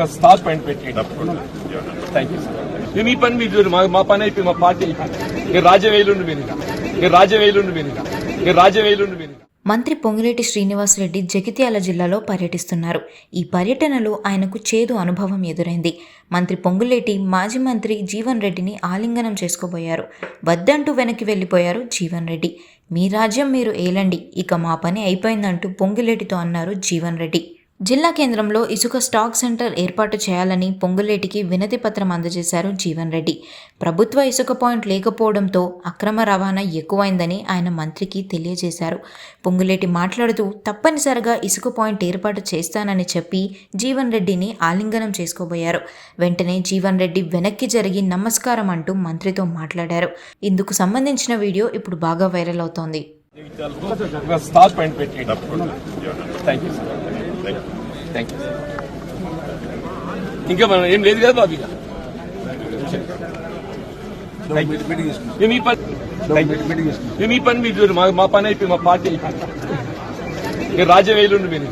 Star point పెట్టి thank you sir మీ పని మీరు. మా మా పని అయిపోయి మా పార్టీ అయిపోయింది. ఇక రాజవేలుండి వెనుక ఇక రాజవేలుండి వెనుక ఇక రాజవేలుండి వెనుక మంత్రి పొంగులేటి శ్రీనివాసరెడ్డి జగిత్యాల జిల్లాలో పర్యటిస్తున్నారు. ఈ పర్యటనలో ఆయనకు చేదు అనుభవం ఎదురైంది. మంత్రి పొంగులేటి మాజీ మంత్రి జీవన్ రెడ్డిని ఆలింగనం చేసుకోబోయారు. వద్దంటూ వెనక్కి వెళ్ళిపోయారు జీవన్ రెడ్డి. మీ రాజ్యం మీరు ఏలండి. ఇక మా పని అయిపోయిందంటూ పొంగులేటితో అన్నారు జీవన్ రెడ్డి. జిల్లా కేంద్రంలో ఇసుక స్టాక్ సెంటర్ ఏర్పాటు చేయాలని పొంగులేటికి వినతి పత్రం అందజేశారు జీవన్ రెడ్డి. ప్రభుత్వ ఇసుక పాయింట్ లేకపోవడంతో అక్రమ రవాణా ఎక్కువైందని ఆయన మంత్రికి తెలియజేశారు. పొంగులేటి మాట్లాడుతూ తప్పనిసరిగా ఇసుక పాయింట్ ఏర్పాటు చేస్తానని చెప్పి జీవన్ రెడ్డిని ఆలింగనం చేసుకోబోయారు. వెంటనే జీవన్ రెడ్డి వెనక్కి జరిగి నమస్కారం అంటూ మంత్రితో మాట్లాడారు. ఇందుకు సంబంధించిన వీడియో ఇప్పుడు బాగా వైరల్ అవుతోంది. Point thank you sir. Thank you ఇంకా మనం ఏం లేదు కదా బాబు? ఇక మీ పని మీ పని మీరు మా పని అయిపోయి మా పార్టీ అయిపోయి రాజవేలుండి మీరు.